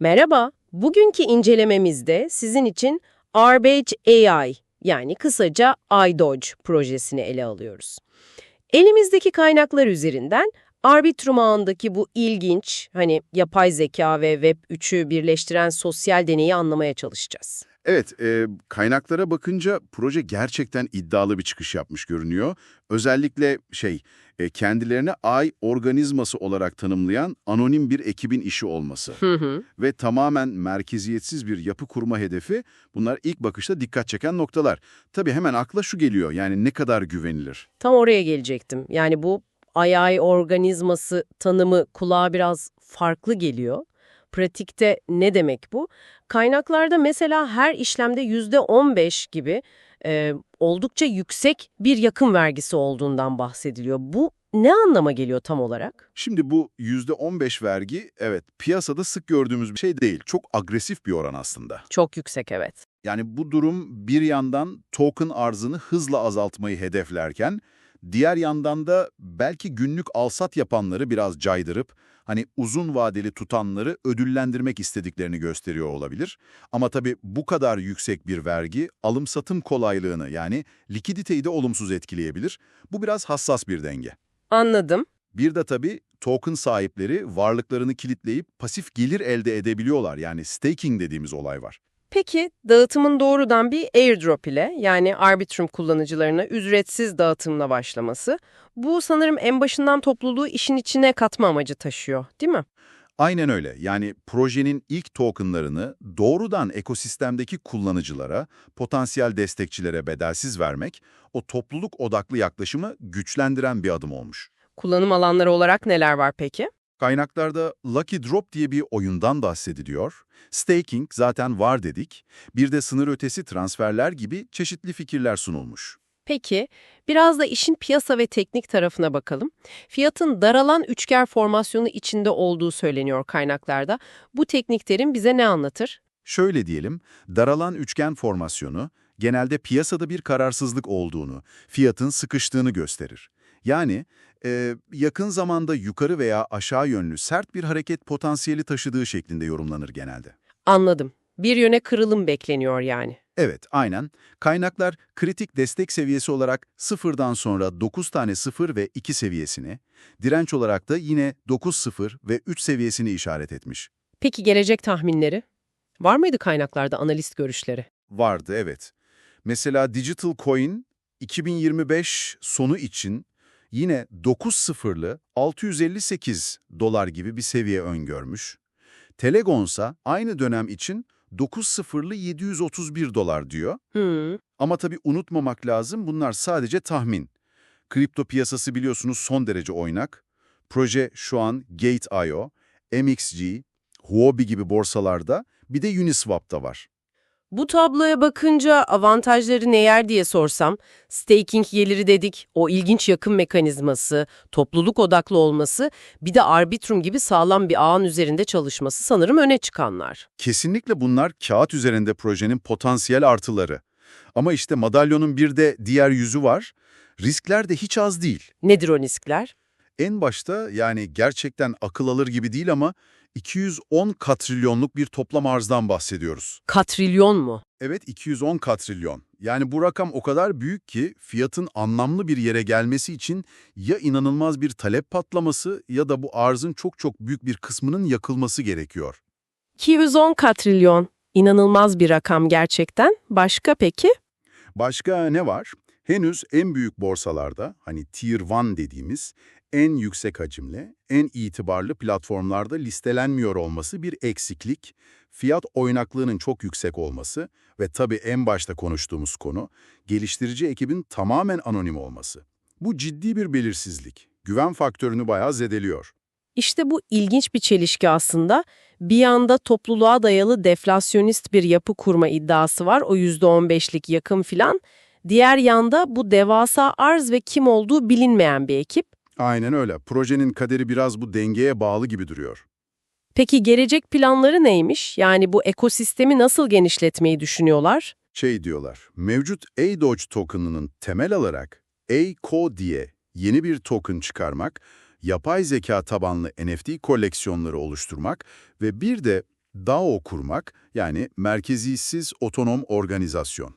Merhaba, bugünkü incelememizde sizin için Arbage AI yani kısaca iDodge projesini ele alıyoruz. Elimizdeki kaynaklar üzerinden Arbitrum ağındaki bu ilginç, hani yapay zeka ve Web 3'ü birleştiren sosyal deneyi anlamaya çalışacağız. Evet, e, kaynaklara bakınca proje gerçekten iddialı bir çıkış yapmış görünüyor. Özellikle şey, e, kendilerine ay organizması olarak tanımlayan anonim bir ekibin işi olması. Hı hı. Ve tamamen merkeziyetsiz bir yapı kurma hedefi bunlar ilk bakışta dikkat çeken noktalar. Tabii hemen akla şu geliyor yani ne kadar güvenilir. Tam oraya gelecektim. Yani bu AI organizması tanımı kulağa biraz farklı geliyor. Pratikte ne demek bu? Kaynaklarda mesela her işlemde %15 gibi e, oldukça yüksek bir yakın vergisi olduğundan bahsediliyor. Bu ne anlama geliyor tam olarak? Şimdi bu %15 vergi evet piyasada sık gördüğümüz bir şey değil. Çok agresif bir oran aslında. Çok yüksek evet. Yani bu durum bir yandan token arzını hızla azaltmayı hedeflerken diğer yandan da belki günlük alsat yapanları biraz caydırıp hani uzun vadeli tutanları ödüllendirmek istediklerini gösteriyor olabilir. Ama tabii bu kadar yüksek bir vergi alım-satım kolaylığını yani likiditeyi de olumsuz etkileyebilir. Bu biraz hassas bir denge. Anladım. Bir de tabii token sahipleri varlıklarını kilitleyip pasif gelir elde edebiliyorlar. Yani staking dediğimiz olay var. Peki dağıtımın doğrudan bir airdrop ile yani Arbitrum kullanıcılarına ücretsiz dağıtımla başlaması bu sanırım en başından topluluğu işin içine katma amacı taşıyor değil mi? Aynen öyle. Yani projenin ilk tokenlarını doğrudan ekosistemdeki kullanıcılara, potansiyel destekçilere bedelsiz vermek, o topluluk odaklı yaklaşımı güçlendiren bir adım olmuş. Kullanım alanları olarak neler var peki? Kaynaklarda Lucky Drop diye bir oyundan bahsediliyor. Staking zaten var dedik. Bir de sınır ötesi transferler gibi çeşitli fikirler sunulmuş. Peki, biraz da işin piyasa ve teknik tarafına bakalım. Fiyatın daralan üçgen formasyonu içinde olduğu söyleniyor kaynaklarda. Bu tekniklerin bize ne anlatır? Şöyle diyelim, daralan üçgen formasyonu genelde piyasada bir kararsızlık olduğunu, fiyatın sıkıştığını gösterir. Yani e, yakın zamanda yukarı veya aşağı yönlü sert bir hareket potansiyeli taşıdığı şeklinde yorumlanır genelde. Anladım. Bir yöne kırılım bekleniyor yani. Evet, aynen. Kaynaklar kritik destek seviyesi olarak sıfırdan sonra 9 tane 0 ve 2 seviyesini, direnç olarak da yine 9 0 ve 3 seviyesini işaret etmiş. Peki gelecek tahminleri? Var mıydı kaynaklarda analist görüşleri? Vardı, evet. Mesela Digital Coin 2025 sonu için yine 9 sıfırlı 658 dolar gibi bir seviye öngörmüş. Telegonsa aynı dönem için 9 sıfırlı 731 dolar diyor. Hmm, Ama tabii unutmamak lazım bunlar sadece tahmin. Kripto piyasası biliyorsunuz son derece oynak. Proje şu an Gate.io, MXG, Huobi gibi borsalarda bir de Uniswap'ta var. Bu tabloya bakınca avantajları ne yer diye sorsam, staking geliri dedik, o ilginç yakın mekanizması, topluluk odaklı olması, bir de Arbitrum gibi sağlam bir ağın üzerinde çalışması sanırım öne çıkanlar. Kesinlikle bunlar kağıt üzerinde projenin potansiyel artıları. Ama işte madalyonun bir de diğer yüzü var. Riskler de hiç az değil. Nedir o riskler? En başta yani gerçekten akıl alır gibi değil ama 210 katrilyonluk bir toplam arzdan bahsediyoruz. Katrilyon mu? Evet 210 katrilyon. Yani bu rakam o kadar büyük ki fiyatın anlamlı bir yere gelmesi için ya inanılmaz bir talep patlaması ya da bu arzın çok çok büyük bir kısmının yakılması gerekiyor. 210 katrilyon. İnanılmaz bir rakam gerçekten. Başka peki? Başka ne var? Henüz en büyük borsalarda, hani Tier 1 dediğimiz, en yüksek hacimli, en itibarlı platformlarda listelenmiyor olması bir eksiklik, fiyat oynaklığının çok yüksek olması ve tabii en başta konuştuğumuz konu, geliştirici ekibin tamamen anonim olması. Bu ciddi bir belirsizlik, güven faktörünü bayağı zedeliyor. İşte bu ilginç bir çelişki aslında. Bir yanda topluluğa dayalı deflasyonist bir yapı kurma iddiası var, o %15'lik yakın filan. Diğer yanda bu devasa arz ve kim olduğu bilinmeyen bir ekip. Aynen öyle. Projenin kaderi biraz bu dengeye bağlı gibi duruyor. Peki gelecek planları neymiş? Yani bu ekosistemi nasıl genişletmeyi düşünüyorlar? Şey diyorlar, mevcut A-Doge token'ının temel alarak A-Co diye yeni bir token çıkarmak, yapay zeka tabanlı NFT koleksiyonları oluşturmak ve bir de DAO kurmak yani merkezisiz otonom organizasyon.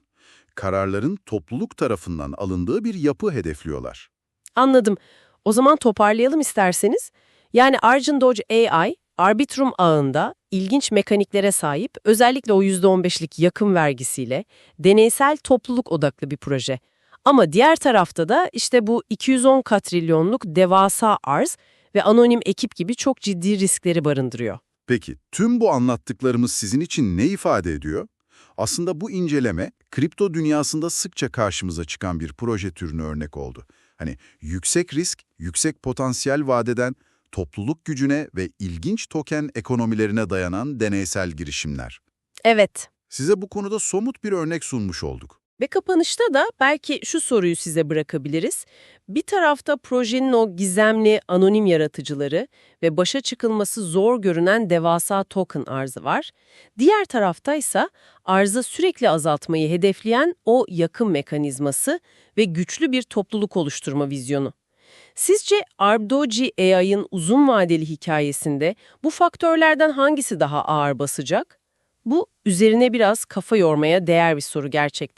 Kararların topluluk tarafından alındığı bir yapı hedefliyorlar. Anladım. O zaman toparlayalım isterseniz. Yani Argent Doge AI, Arbitrum ağında ilginç mekaniklere sahip, özellikle o %15'lik yakın vergisiyle deneysel topluluk odaklı bir proje. Ama diğer tarafta da işte bu 210 katrilyonluk devasa arz ve anonim ekip gibi çok ciddi riskleri barındırıyor. Peki tüm bu anlattıklarımız sizin için ne ifade ediyor? Aslında bu inceleme kripto dünyasında sıkça karşımıza çıkan bir proje türüne örnek oldu. Hani yüksek risk, yüksek potansiyel vadeden topluluk gücüne ve ilginç token ekonomilerine dayanan deneysel girişimler. Evet. Size bu konuda somut bir örnek sunmuş olduk. Ve kapanışta da belki şu soruyu size bırakabiliriz. Bir tarafta projenin o gizemli anonim yaratıcıları ve başa çıkılması zor görünen devasa token arzı var. Diğer taraftaysa arzı sürekli azaltmayı hedefleyen o yakın mekanizması ve güçlü bir topluluk oluşturma vizyonu. Sizce Arbdoji AI'ın uzun vadeli hikayesinde bu faktörlerden hangisi daha ağır basacak? Bu üzerine biraz kafa yormaya değer bir soru gerçekten.